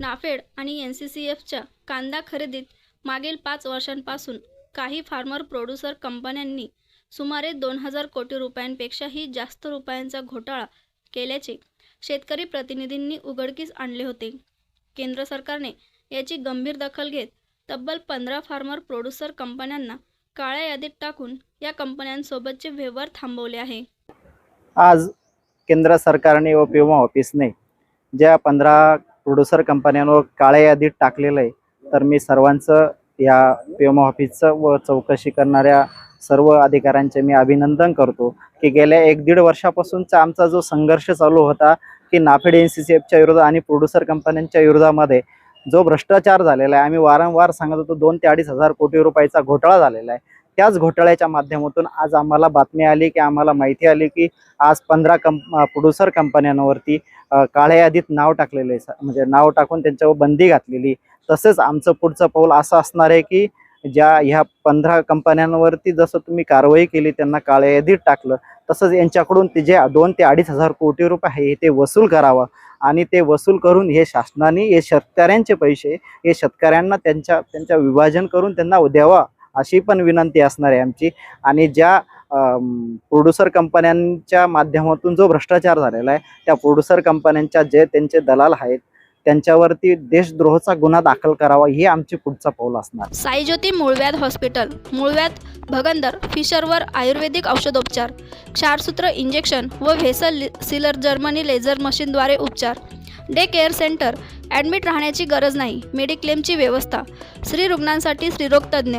नाफेड आणि N C C एफच्या कांदा खरेदीत मागील पाच वर्षांपासून काही फार्मर प्रोड्युसर कंपन्यांनी सुमारे दोन हजार कोटी रुपयांपेक्षाही जास्त रुपयांचा घोटाळा केल्याचे शेतकरी प्रतिनिधींनी उघडकीस आणले होते. केंद्र सरकारने याची गंभीर दखल घेत तब्बल पंधरा फार्मर प्रोड्युसर कंपन्यांना काळ्या यादीत टाकून या कंपन्यांसोबतचे व्यवहार थांबवले आहे. आज केंद्र सरकारने व पिओमा ऑफिसने ज्या पंधरा प्रोड्युसर कंपन्यांवर काळ्या यादीत टाकलेलं आहे. तर मी सर्वांचं या पिओमा ऑफिसचं व चौकशी करणाऱ्या सर्व अधिकाऱ्यांचे मी अभिनंदन करतो की गेल्या एक दीड वर्षापासूनचा आमचा जो संघर्ष चालू होता की नाफेड एन सी सी एफच्या विरोधात आणि प्रोड्युसर कंपन्यांच्या विरोधामध्ये जो भ्रष्टाचार झालेला आहे आम्ही वारंवार सांगत होतो दोन ते अडीच हजार कोटी रुपयाचा घोटाळा झालेला आहे. त्याच घोटाळ्याच्या माध्यमातून आज आम्हाला बातमी आली की आम्हाला माहिती आली की आज पंधरा कंप प्रोड्युसर कंपन्यांवरती काळ्या यादीत नाव टाकलेले आहे म्हणजे नाव टाकून त्यांच्यावर बंदी घातलेली. तसेच आमचं पुढचं पाऊल असं असणार आहे की ज्या ह्या पंधरा कंपन्यांवरती जसं तुम्ही कारवाई केली त्यांना काळ्या यादीत टाकलं तसंच यांच्याकडून ते जे दोन ते अडीच हजार कोटी रुपये आहे ते वसूल करावं आणि ते वसूल करून हे शासनाने हे शेतकऱ्यांचे पैसे हे शेतकऱ्यांना त्यांच्या त्यांच्या विभाजन करून त्यांना द्यावा. अशी पण विनंती असणार आहे आमची. आणि ज्या प्रोड्युसर कंपन्यांच्या माध्यमातून जो भ्रष्टाचार झालेला आहे त्या प्रोड्युसर कंपन्यांच्या जे त्यांचे दलाल आहेत त्यांच्यावरती देशद्रोहाचा गुन्हा दाखल करावा हे आमची पुढचा पाऊल असणार. साईज्योती मूळव्याध हॉस्पिटल मूळव्याध भगंदर फिशरवर आयुर्वेदिक औषधोपचार क्षारसूत्र इंजेक्शन व व्हेसल सिलर जर्मनी लेझर मशीनद्वारे उपचार. डे केअर सेंटर ॲडमिट राहण्याची गरज नाही मेडिक्लेमची व्यवस्था स्त्री रुग्णांसाठी स्त्रीरोगतज्ञ